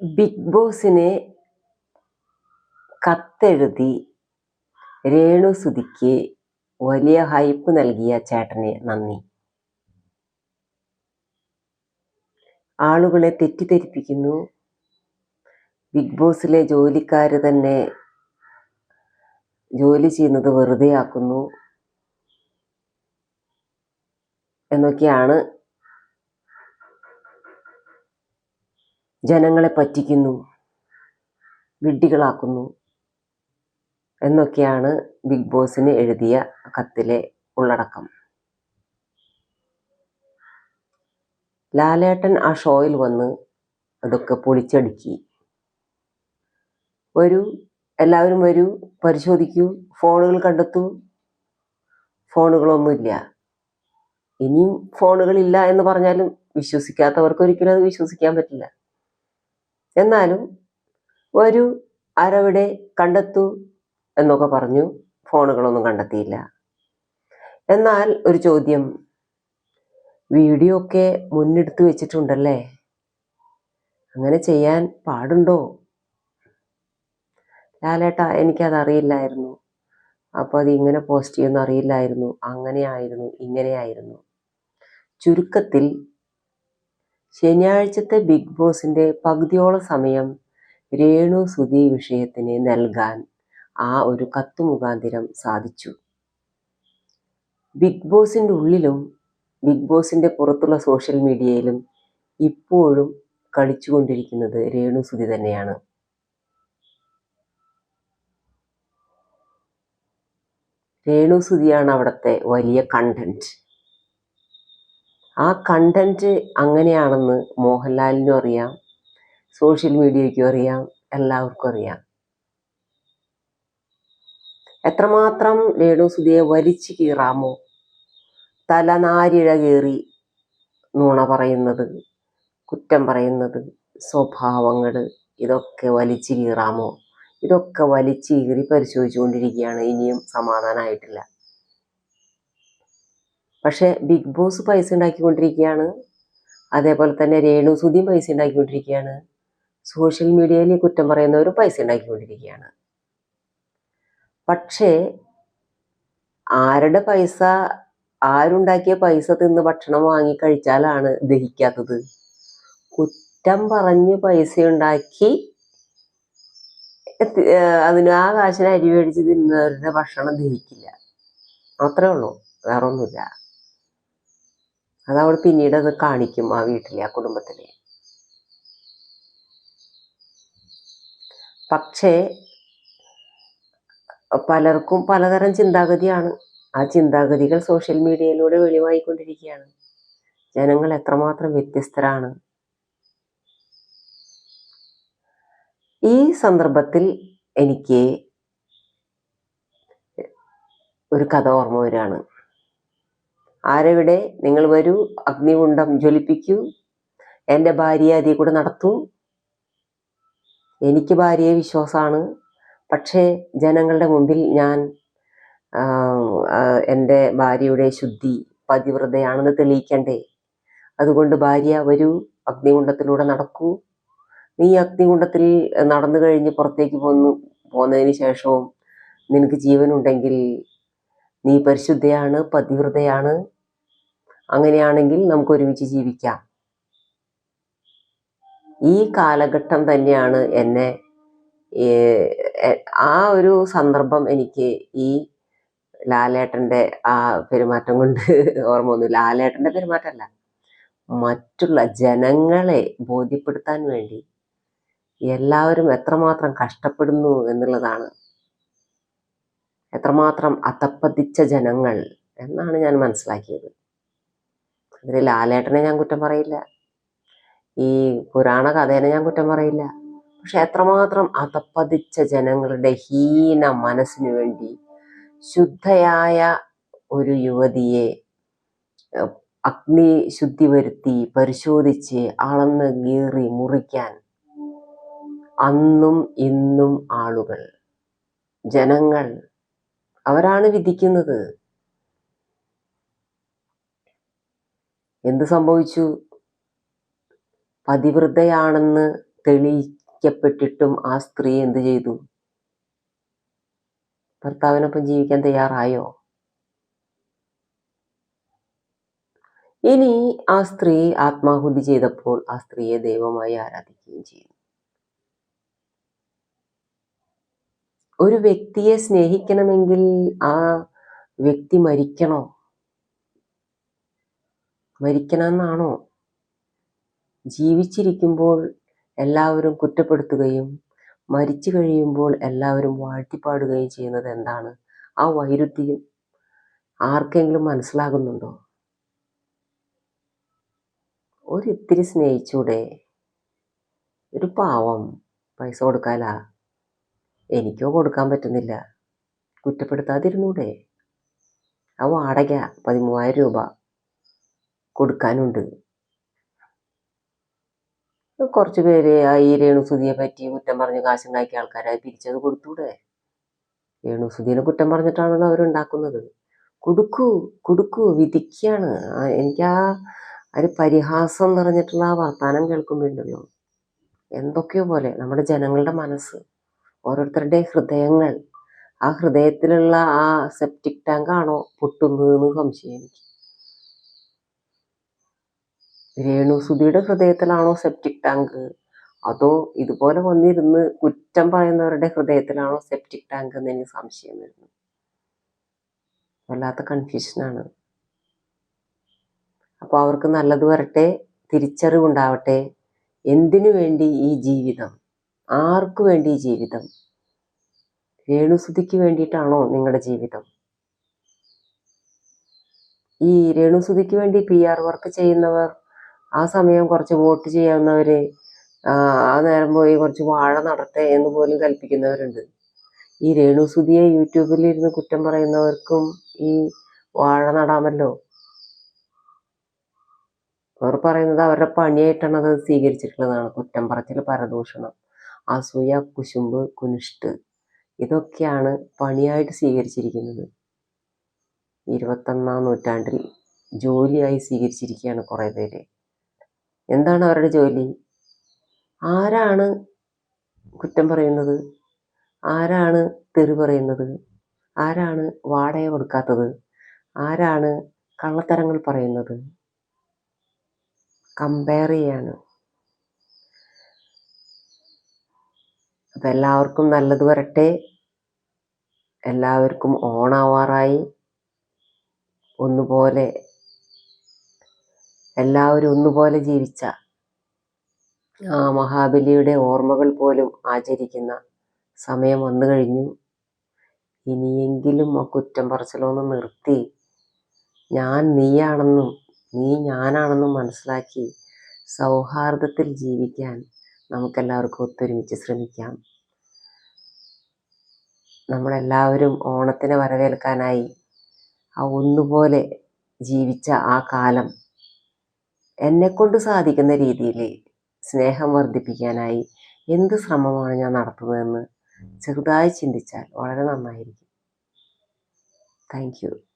Big ബോസിന് കത്തെഴുതി രേണു സുതിക്ക് വലിയ ഹൈപ്പ് നൽകിയ ചേട്ടന് നന്ദി. ആളുകളെ തെറ്റിദ്ധരിപ്പിക്കുന്നു. ബിഗ് ബോസിലെ ജോലിക്കാർ തന്നെ ജോലി ചെയ്യുന്നത് വെറുതെ ആക്കുന്നു എന്നൊക്കെയാണ് ജനങ്ങളെ പറ്റിക്കുന്നു വിഡ്ഢികളാക്കുന്നു എന്നൊക്കെയാണ് ബിഗ് ബോസിന് എഴുതിയ കത്തിലെ ഉള്ളടക്കം. ലാലേട്ടൻ ആ ഷോയിൽ വന്ന് അതൊക്കെ പൊളിച്ചടുക്കി. വരൂ എല്ലാവരും വരൂ പരിശോധിക്കൂ ഫോണുകൾ കണ്ടെത്തൂ. ഫോണുകളൊന്നുമില്ല. ഇനിയും ഫോണുകളില്ല എന്ന് പറഞ്ഞാലും വിശ്വസിക്കാത്തവർക്ക് ഒരിക്കലും അത് വിശ്വസിക്കാൻ പറ്റില്ല. എന്നാലും വരൂ ആരവിടെ കണ്ടെത്തൂ എന്നൊക്കെ പറഞ്ഞു ഫോണുകളൊന്നും കണ്ടെത്തിയില്ല. എന്നാൽ ഒരു ചോദ്യം. വീഡിയോ ഒക്കെ മുന്നെടുത്ത് വെച്ചിട്ടുണ്ടല്ലേ? അങ്ങനെ ചെയ്യാൻ പാടുണ്ടോ? ലാലേട്ടാ എനിക്കതറിയില്ലായിരുന്നു. അപ്പോൾ അത് ഇങ്ങനെ പോസ്റ്റ് ചെയ്യുമെന്ന് അറിയില്ലായിരുന്നു അങ്ങനെയായിരുന്നു ഇങ്ങനെയായിരുന്നു. ചുരുക്കത്തിൽ ശനിയാഴ്ചത്തെ ബിഗ് ബോസിന്റെ പകുതിയോളം സമയം രേണു സുധി വിഷയത്തിന് നൽകാൻ ആ ഒരു കത്തു മുഖാന്തിരം സാധിച്ചു. ബിഗ് ബോസിന്റെ ഉള്ളിലും ബിഗ് ബോസിന്റെ പുറത്തുള്ള സോഷ്യൽ മീഡിയയിലും ഇപ്പോഴും കളിച്ചുകൊണ്ടിരിക്കുന്നത് രേണു സുധി തന്നെയാണ്. രേണു സുധിയാണ് അവിടുത്തെ വലിയ കണ്ടന്റ് ആ കണ്ടന്റ് അങ്ങനെയാണെന്ന് മോഹൻലാലിനും അറിയാം സോഷ്യൽ മീഡിയയ്ക്കും അറിയാം എല്ലാവർക്കും അറിയാം. എത്രമാത്രം രേണു സുധിയെ വലിച്ചു കീറാമോ? തലനാരിഴ കീറി നുണ പറയുന്നത് കുറ്റം പറയുന്നത് സ്വഭാവങ്ങൾ ഇതൊക്കെ വലിച്ചു കീറാമോ? ഇതൊക്കെ വലിച്ചു കീറി പരിശോധിച്ചുകൊണ്ടിരിക്കുകയാണ് ഇനിയും സമാധാനമായിട്ടില്ല പക്ഷെ ബിഗ് ബോസ് പൈസ ഉണ്ടാക്കിക്കൊണ്ടിരിക്കുകയാണ്. അതേപോലെ തന്നെ രേണു സുധിയും പൈസ ഉണ്ടാക്കിക്കൊണ്ടിരിക്കുകയാണ്. സോഷ്യൽ മീഡിയയിൽ കുറ്റം പറയുന്നവരും പൈസ ഉണ്ടാക്കിക്കൊണ്ടിരിക്കുകയാണ്. പക്ഷേ ആരുടെ പൈസ ആരുണ്ടാക്കിയ പൈസ തിന്ന് ഭക്ഷണം വാങ്ങി കഴിച്ചാലാണ് ദഹിക്കാത്തത്? കുറ്റം പറഞ്ഞ് പൈസ ഉണ്ടാക്കി അതിന് ആ കാശിന് അരി മേടിച്ച് തിന്നവരുടെ ഭക്ഷണം ദഹിക്കില്ല. അത്രേ ഉള്ളൂ. വേറെ ഒന്നുമില്ല അവൾ പിന്നീട് അത് കാണിക്കും ആ വീട്ടിലെ ആ കുടുംബത്തിലെ. പക്ഷേ പലർക്കും പലതരം ചിന്താഗതിയാണ്. ആ ചിന്താഗതികൾ സോഷ്യൽ മീഡിയയിലൂടെ വെളിവായിക്കൊണ്ടിരിക്കുകയാണ്. ജനങ്ങൾ എത്രമാത്രം വ്യത്യസ്തരാണ്. ഈ സന്ദർഭത്തിൽ എനിക്ക് ഒരു കഥ ഓർമ്മ വരികയാണ്. ആരെവിടെ? നിങ്ങൾ വരൂ. അഗ്നികുണ്ഡം ജ്വലിപ്പിക്കൂ. എന്റെ ഭാര്യയെ അതിൽ കൂടെ നടത്തൂ. എനിക്ക് ഭാര്യയെ വിശ്വാസമാണ്. പക്ഷേ ജനങ്ങളുടെ മുമ്പിൽ ഞാൻ എന്റെ ഭാര്യയുടെ ശുദ്ധി പതിവ്രതയാണെന്ന് തെളിയിക്കണ്ടേ? അതുകൊണ്ട് ഭാര്യ വരൂ. അഗ്നികുണ്ഡത്തിലൂടെ നടക്കൂ. നീ അഗ്നികുണ്ഡത്തിൽ നടന്നു കഴിഞ്ഞ് പുറത്തേക്ക് പോന്നു പോന്നതിന് ശേഷവും നിനക്ക് ജീവനുണ്ടെങ്കിൽ നീ പരിശുദ്ധയാണ് പതിവ്രതയാണ്. അങ്ങനെയാണെങ്കിൽ നമുക്ക് ഒരുമിച്ച് ജീവിക്കാം. ഈ കാലഘട്ടം തന്നെയാണ് എന്നെ ആ ഒരു സന്ദർഭം എനിക്ക് ഈ ലാലേട്ടന്റെ ആ പെരുമാറ്റം കൊണ്ട് ഓർമ്മ വന്നു. ലാലേട്ടന്റെ പെരുമാറ്റമല്ല മറ്റുള്ള ജനങ്ങളെ ബോധ്യപ്പെടുത്താൻ വേണ്ടി എല്ലാവരും എത്രമാത്രം കഷ്ടപ്പെടുന്നു എന്നുള്ളതാണ് എത്രമാത്രം അത്തപ്പതിച്ച ജനങ്ങൾ എന്നാണ് ഞാൻ മനസ്സിലാക്കിയത്. അതിൽ ലാലേട്ടനെ ഞാൻ കുറ്റം പറയില്ല. ഈ പുരാണ കഥേനെ ഞാൻ കുറ്റം പറയില്ല. പക്ഷെ എത്രമാത്രം അതപ്പതിച്ച ജനങ്ങളുടെ ഹീന മനസ്സിനു വേണ്ടി ശുദ്ധയായ ഒരു യുവതിയെ അഗ്നി ശുദ്ധി വരുത്തി പരിശോധിച്ച് അളന്ന് കീറി മുറിക്കാൻ അന്നും ഇന്നും ആളുകൾ ജനങ്ങൾ അവരാണ് വിധിക്കുന്നത്. എന്ത് സംഭവിച്ചു? പതിവൃതയാണെന്ന് തെളിയിക്കപ്പെട്ടിട്ടും ആ സ്ത്രീ എന്ത് ചെയ്തു? ഭർത്താവിനൊപ്പം ജീവിക്കാൻ തയ്യാറായോ? ഇനി ആ സ്ത്രീ ആത്മാഹുതി ചെയ്തപ്പോൾ ആ സ്ത്രീയെ ദൈവമായി ആരാധിക്കുകയും ചെയ്യുന്നു. ഒരു വ്യക്തിയെ സ്നേഹിക്കണമെങ്കിൽ ആ വ്യക്തി മരിക്കണോ? മരിക്കണമെന്നാണോ? ജീവിച്ചിരിക്കുമ്പോൾ എല്ലാവരും കുറ്റപ്പെടുത്തുകയും മരിച്ചു കഴിയുമ്പോൾ എല്ലാവരും വാഴ്ത്തിപ്പാടുകയും ചെയ്യുന്നത് എന്താണ്? ആ വൈരുദ്ധ്യം ആർക്കെങ്കിലും മനസ്സിലാകുന്നുണ്ടോ? ഒരിത്തിരി സ്നേഹിച്ചൂടെ? ഒരു പാവം പൈസ കൊടുക്കാലാ എനിക്കോ കൊടുക്കാൻ പറ്റുന്നില്ല. കുറ്റപ്പെടുത്താതിരുന്നൂടെ. ആ വാടക പതിമൂവായിരം രൂപ കൊടുക്കാനുണ്ട്. കുറച്ച് പേര് ആ ഈ രേണുസുതിയെ പറ്റി കുറ്റം പറഞ്ഞ് കാശുണ്ടാക്കിയ ആൾക്കാരെ പിരിച്ചത് കൊടുത്തൂടെ? രേണുസുതിനെ കുറ്റം പറഞ്ഞിട്ടാണല്ലോ അവരുണ്ടാക്കുന്നത്. കൊടുക്കൂ കൊടുക്കൂ വിധിക്കുകയാണ് എനിക്ക് ആ ഒരു പരിഹാസം നിറഞ്ഞിട്ടുള്ള ആ വർത്തമാനം കേൾക്കുമ്പോഴുണ്ടല്ലോ. എന്തൊക്കെയോ പോലെ നമ്മുടെ ജനങ്ങളുടെ മനസ്സ്. ഓരോരുത്തരുടെ ഹൃദയങ്ങൾ. ആ ഹൃദയത്തിലുള്ള ആ സെപ്റ്റിക് ടാങ്കാണോ പൊട്ടുന്നതെന്ന് സംശയം എനിക്ക് രേണുസുതിയുടെ ഹൃദയത്തിലാണോ സെപ്റ്റിക് ടാങ്ക് അതോ ഇതുപോലെ വന്നിരുന്ന് കുറ്റം പറയുന്നവരുടെ ഹൃദയത്തിലാണോ സെപ്റ്റിക് ടാങ്ക് എന്ന് എനിക്ക് സംശയം വരുന്നു. വല്ലാത്ത കൺഫ്യൂഷനാണ് അപ്പോൾ അവർക്ക് നല്ലത് വരട്ടെ തിരിച്ചറിവുണ്ടാവട്ടെ. എന്തിനു വേണ്ടി ഈ ജീവിതം? ആർക്കു വേണ്ടി ജീവിതം? രേണുസുതിക്ക് വേണ്ടിയിട്ടാണോ നിങ്ങളുടെ ജീവിതം? ഈ രേണുസുതിക്ക് വേണ്ടി പി ആർ വർക്ക് ചെയ്യുന്നവർ ആ സമയം കുറച്ച് വോട്ട് ചെയ്യാവുന്നവർ ആ നേരം പോയി കുറച്ച് വാഴ നടത്തെ എന്ന് പോലും കൽപ്പിക്കുന്നവരുണ്ട്. ഈ രേണുസുതിയെ യൂട്യൂബിൽ ഇരുന്ന് കുറ്റം പറയുന്നവർക്കും ഈ വാഴ നടാമല്ലോ. അവർ പറയുന്നത് അവരുടെ പണിയായിട്ടാണ് അത് സ്വീകരിച്ചിട്ടുള്ളതാണ് കുറ്റം പറച്ചിൽ പരദൂഷണം. അസൂയ കുശുമ്പ് കുനിഷ്ട് ഇതൊക്കെയാണ് പണിയായിട്ട് സ്വീകരിച്ചിരിക്കുന്നത്. ഇരുപത്തൊന്നാം നൂറ്റാണ്ടിൽ ജോലിയായി സ്വീകരിച്ചിരിക്കുകയാണ് കുറേ പേര്. എന്താണ് അവരുടെ ജോലി? ആരാണ് കുറ്റം പറയുന്നത്? ആരാണ് തെറി പറയുന്നത്? ആരാണ് വാടക കൊടുക്കാത്തത്? ആരാണ് കള്ളത്തരങ്ങൾ പറയുന്നത്? കമ്പയർ ചെയ്യാണ്. അപ്പം എല്ലാവർക്കും നല്ലത് വരട്ടെ. എല്ലാവർക്കും ഓണാവാറായി. ഒന്നുപോലെ എല്ലാവരും ഒന്നുപോലെ ജീവിച്ച ആ മഹാബലിയുടെ ഓർമ്മകൾ പോലും ആചരിക്കുന്ന സമയം വന്നു കഴിഞ്ഞു. ഇനിയെങ്കിലും ആ കുറ്റം പറച്ചിലൊന്ന് നിർത്തി. ഞാൻ നീയാണെന്നും നീ ഞാനാണെന്നും മനസ്സിലാക്കി സൗഹാർദ്ദത്തിൽ ജീവിക്കാൻ നമുക്കെല്ലാവർക്കും ഒത്തൊരുമിച്ച് ശ്രമിക്കാം. നമ്മളെല്ലാവരും ഓണത്തിനെ വരവേൽക്കാനായി ആ ഒന്നുപോലെ ജീവിച്ച ആ കാലം എന്നെക്കൊണ്ട് സാധിക്കുന്ന രീതിയിൽ സ്നേഹം വർദ്ധിപ്പിക്കാനായി എന്ത് ശ്രമമാണ് ഞാൻ നടത്തുന്നതെന്ന് ചെറുതായി ചിന്തിച്ചാൽ വളരെ നന്നായിരിക്കും. താങ്ക്